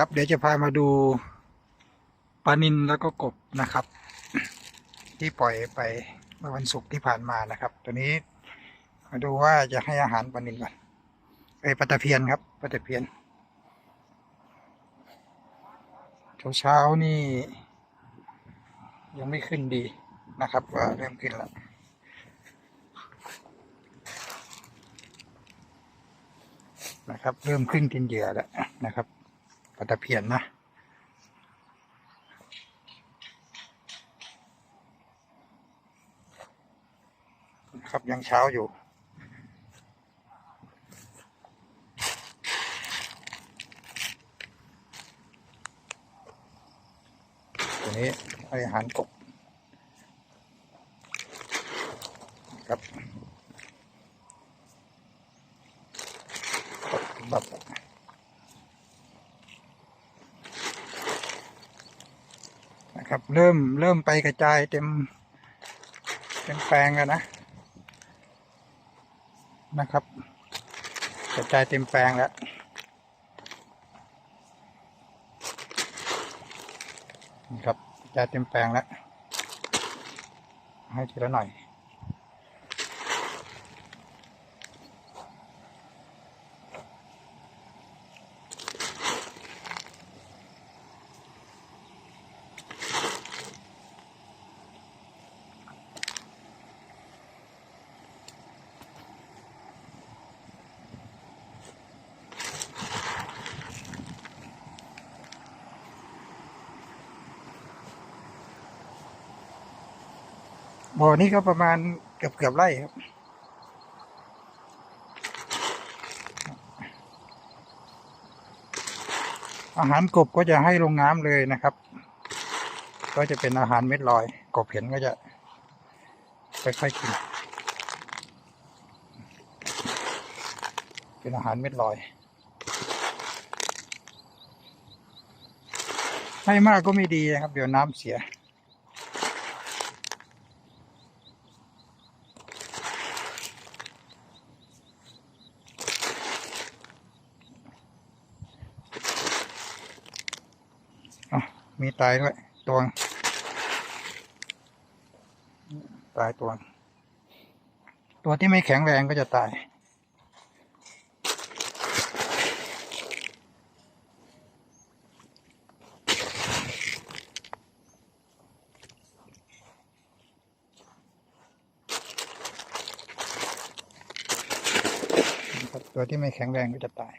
ครับเดี๋ยวจะพามาดูปลานินแล้วก็กบนะครับ ที่ปล่อยไปเมื่อวันศุกร์ที่ผ่านมานะครับ ตัวนี้มาดูว่าจะให้อาหารปลานินก่อนไอปลาตะเพียนครับปลาตะเพียนเช้าเช้านี่ ยังไม่ขึ้นดีนะครับว่าเริ่มขึ้นแล้วนะครับ เริ่มขึ้นกินเหยื่อแล้วนะครับ ปลาตะเพียนนะครับยังเช้าอยู่ตัวนี้ให้อาหารกบครับแบบนะ ครับ เริ่มเริ่มไปกระจายเต็มเต็มแปลงแล้วนะนะครับ กระจายเต็มแปลงแล้วนะครับกระจายเต็มแปลงแล้วให้ทีละหน่อย บ่อนี้ก็ประมาณเกือบเกือบไร่ครับ อาหารกบก็จะให้ลงน้ำเลยนะครับ ก็จะเป็นอาหารเม็ดลอย กบเห็นก็จะค่อยๆกิน เป็นอาหารเม็ดลอย ให้มากก็ไม่ดีนะครับ เดี๋ยวน้ำเสีย อะ มีตายด้วยตัวง ตายตัวง ตัวที่ไม่แข็งแรงก็จะตาย ตัวที่ไม่แข็งแรงก็จะตาย